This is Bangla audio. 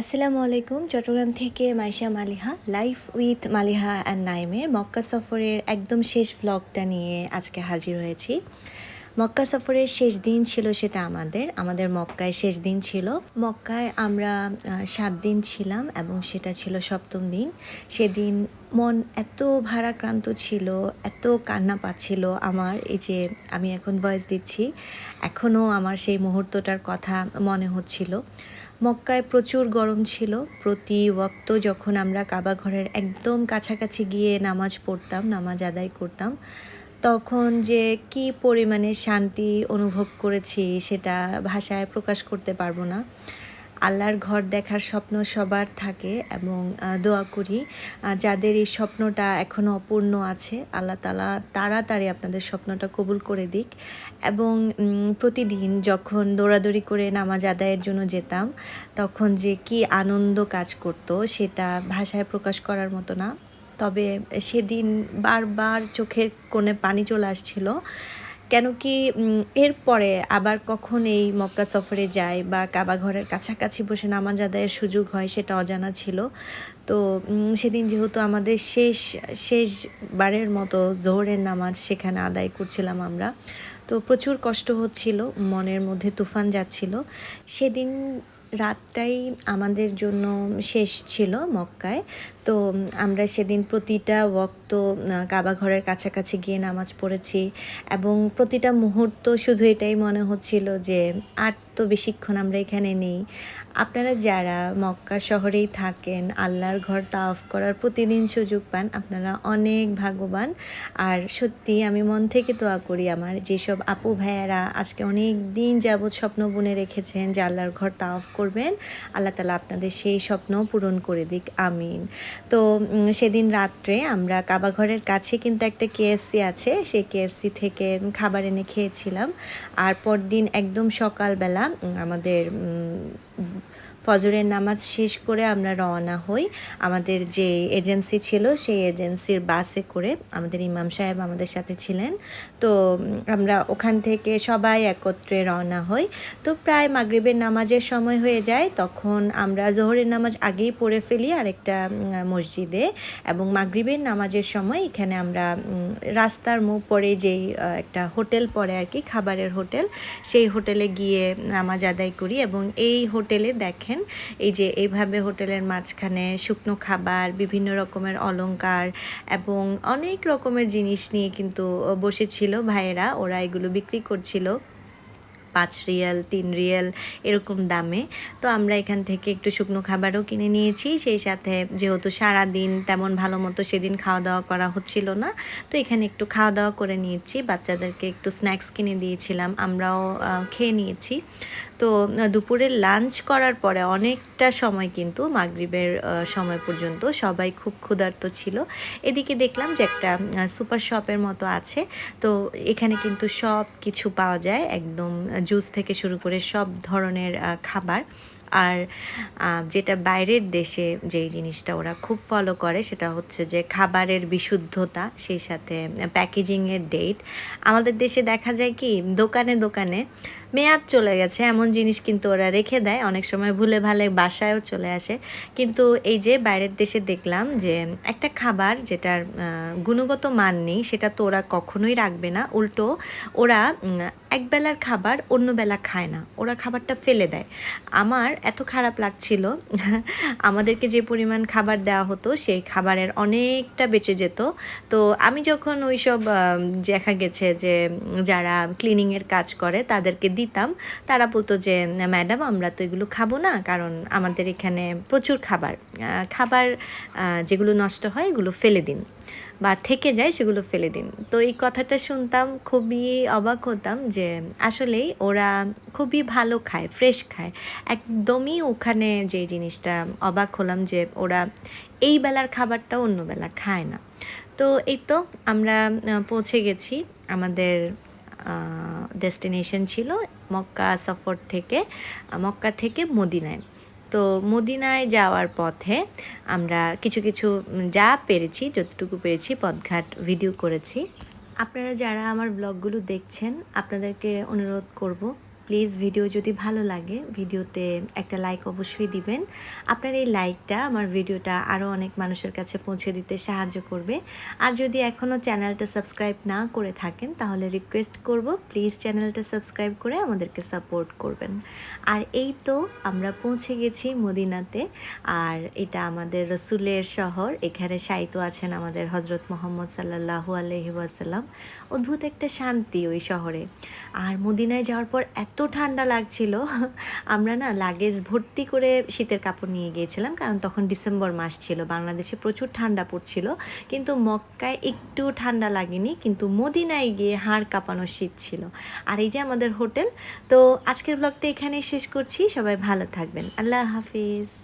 আসসালামু আলাইকুম, চট্টগ্রাম থেকে Maisha Maliha life with Maliha and নাইমের Mecca সফরের একদম শেষ ব্লগটা নিয়ে আজকে হাজির হয়েছি। মক্কা সফরের শেষ দিন ছিল সেটা আমাদের আমাদের মক্কায় শেষ দিন ছিল। মক্কায় আমরা সাত দিন ছিলাম এবং সেটা ছিল সপ্তম দিন। সেদিন মন এত ভারাক্রান্ত ছিল, এত কান্না পাচ্ছিল আমার, এই যে আমি এখন ভয়েস দিচ্ছি, এখনও আমার সেই মুহূর্তটার কথা মনে হচ্ছিল। মক্কায় প্রচুর গরম ছিল। প্রতি ওয়াক্ত যখন আমরা কাবা ঘরের একদম কাছাকাছি গিয়ে নামাজ পড়তাম, নামাজ আদায় করতাম, তখন যে কি পরিমাণে শান্তি অনুভব করেছি সেটা ভাষায় প্রকাশ করতে পারব না। আল্লাহর ঘর দেখার স্বপ্ন সবার থাকে এবং দোয়া করি যাদের এই স্বপ্নটা এখনও অপূর্ণ আছে, আল্লাহ তালা তাড়াতাড়ি আপনাদের স্বপ্নটা কবুল করে দিক এবং প্রতিদিন যখন দৌড়াদৌড়ি করে নামাজ আদায়ের জন্য যেতাম, তখন যে কি আনন্দ কাজ করত সেটা ভাষায় প্রকাশ করার মতো না। তবে সেদিন বারবার চোখের কোণে পানি চলে আসছিল কেন কি এরপরে আবার কখন এই মক্কা সফরে যায় বা কাবা ঘরের কাছাকাছি বসে নামাজ আদায়ের সুযোগ হয় সেটা অজানা ছিল। তো সেদিন যেহেতু আমাদের শেষ শেষ বারের মতো জোহরের নামাজ সেখানে আদায় করছিলাম আমরা, তো প্রচুর কষ্ট হচ্ছিল, মনের মধ্যে তুফান যাচ্ছিল। সেদিন রাতটাই আমাদের জন্য শেষ ছিল মক্কায়। তো আমরা সেদিন প্রতিটা ওয়াক্ত কাবা ঘরের কাছাকাছি গিয়ে নামাজ পড়েছি এবং প্রতিটা মুহূর্ত শুধু এটাই মনে হচ্ছিল যে আর তো বেশিক্ষণ আমরা এখানে নেই। আপনারা যারা মক্কা শহরেই থাকেন, আল্লাহর ঘর তাওয়াফ করার প্রতিদিন সুযোগ পান, আপনারা অনেক ভাগ্যবান। আর সত্যি আমি মন থেকে দোয়া করি আমার যেসব আপু ভাইয়ারা আজকে অনেক দিন যাবৎ স্বপ্ন বুনে রেখেছেন যে আল্লাহর ঘর তাওয়াফ করবেন, আল্লাহ তালা আপনাদের সেই স্বপ্ন পূরণ করে দিক, আমিন। তো সেদিন রাত্রে আমরা কাবা ঘরের কাছে কিন্তু একটা কেএফসি আছে, সেই কেএফসি থেকে খাবার এনে খেয়েছিলাম। আর পরদিন একদম সকালবেলা আমাদের ফজরের নামাজ শেষ করে আমরা রওনা হই। আমাদের যে এজেন্সি ছিল, সেই এজেন্সির বাসে করে আমাদের ইমাম সাহেব আমাদের সাথে ছিলেন। তো আমরা ওখান থেকে সবাই একত্রে রওনা হই। তো প্রায় মাগরিবের নামাজের সময় হয়ে যায়। তখন আমরা জোহরের নামাজ আগেই পড়ে ফেলি আরেকটা মসজিদে। এবং মাগরিবের নামাজের সময় এখানে আমরা রাস্তার মুখ পরে যেই একটা হোটেল পড়ে আর কি, খাবারের হোটেল, সেই হোটেলে গিয়ে নামাজ আদায় করি। এবং এই হোটেলে দেখেন এই যে এইভাবে হোটেলের মাঝখানে শুকনো খাবার, বিভিন্ন রকমের অলংকার এবং অনেক রকমের জিনিস নিয়ে কিন্তু বসেছিল ভাইয়েরা। ওরা এগুলো বিক্রি করছিল। পাঁচ রিয়াল, তিন রিয়াল এরকম দামে। তো আমরা এখান থেকে একটু শুকনো খাবারও কিনে নিয়েছি। সেই সাথে যেহেতু সারা দিন তেমন ভালো মতো সেদিন খাওয়া দাওয়া করা হচ্ছিল না, তো এখানে একটু খাওয়া দাওয়া করে নিয়েছি। বাচ্চাদেরকে একটু স্ন্যাক্স কিনে দিয়েছিলাম। আমরাও খেয়ে নিয়েছি। তো আহ, দুপুরে লাঞ্চ করার পরে অনেকটা সময় কিন্তু মাগরিবের সময় পর্যন্ত সবাই খুব ক্ষুধার্ত ছিল। এদিকে দেখলাম যে একটা সুপার শপের মতো আছে। তো এখানে কিন্তু সব কিছু পাওয়া যায় একদম জুস থেকে শুরু করে সব ধরনের খাবার। আর যেটা বাইরের দেশে যেই জিনিসটা ওরা খুব ফলো করে সেটা হচ্ছে যে খাবারের বিশুদ্ধতা সেই সাথে প্যাকেজিংয়ের ডেট আমাদের দেশে দেখা যায় কি দোকানে দোকানে মেয়াদ চলে গেছে, এমন জিনিস কিন্তু ওরা রেখে দেয়। অনেক সময় ভুলে ভালে বাসায়ও চলে আসে। কিন্তু এই যে বাইরের দেশে দেখলাম যে একটা খাবার যেটার গুণগত মান নেই, সেটা তো ওরা কখনোই রাখবে না। উল্টো ওরা একবেলার খাবার অন্য বেলা খায় না। ওরা খাবারটা ফেলে দেয়। আমার এত খারাপ লাগছিল। আমাদেরকে যে পরিমাণ খাবার দেওয়া হতো, সেই খাবারের অনেকটা বেঁচে যেত। তো আমি যখন ওই সব দেখা গেছে যে যারা ক্লিনিংয়ের কাজ করে, তাদেরকে দিতাম। তারা বলতো যে ম্যাডাম, আমরা তো এগুলো খাব না, কারণ আমাদের এখানে প্রচুর খাবার। খাবার যেগুলো নষ্ট হয়, এগুলো ফেলে দিন। বা থেকে যায়, সেগুলো ফেলে দিন। তো এই কথাটা শুনতাম, খুবই অবাক হতাম যে, আসলেই ওরা খুবই ভালো খায়, ফ্রেশ খায়। একদমই ওখানে যে জিনিসটা অবাক হলাম যে, ওরা এই বেলার খাবারটা অন্য বেলা খায় না। তো এই তো আমরা পৌঁছে গেছি। আমাদের ডেস্টিনেশন ছিল মক্কা সফর থেকে মক্কা থেকে মদিনায়। তো মদিনায় যাওয়ার পথে আমরা কিছু কিছু যা পেরেছি, যতটুকু পেরেছি পদঘাট ভিডিও করেছি। আপনারা যারা আমার ব্লগগুলো দেখছেন, আপনাদেরকে অনুরোধ করব প্লিজ ভিডিও যদি ভালো লাগে, ভিডিওতে একটা লাইক অবশ্যই দিবেন। আপনার এই লাইকটা আমার ভিডিওটা আরও অনেক মানুষের কাছে পৌঁছে দিতে সাহায্য করবে। আর যদি এখনও চ্যানেলটা সাবস্ক্রাইব না করে থাকেন, তাহলে রিকোয়েস্ট করব প্লিজ চ্যানেলটা সাবস্ক্রাইব করে আমাদেরকে সাপোর্ট করবেন। আর এই তো আমরা পৌঁছে গেছি মদিনাতে, আর এটা আমাদের রসুলের শহর, এখানে সাইতো আছেন আমাদের হজরত মোহাম্মদ সাল্লাহু আলহি ওয়াসাল্লাম। অদ্ভুত একটা শান্তি ওই শহরে। আর মদিনায় যাওয়ার পর এত ঠান্ডা লাগছিল। আমরা না লাগেজ ভর্তি করে শীতের কাপড় নিয়ে গিয়েছিলাম, কারণ তখন ডিসেম্বর মাস ছিল, বাংলাদেশে প্রচুর ঠান্ডা পড়ছিল। কিন্তু মক্কায় একটু ঠান্ডা লাগেনি, কিন্তু মদিনায় গিয়ে হাড় কাঁপানো শীত ছিল। আর এই যে আমাদের হোটেল, তো আজকের ব্লগটা এখানেই শেষ করছি, সবাই ভালো থাকবেন। আল্লাহ হাফিজ।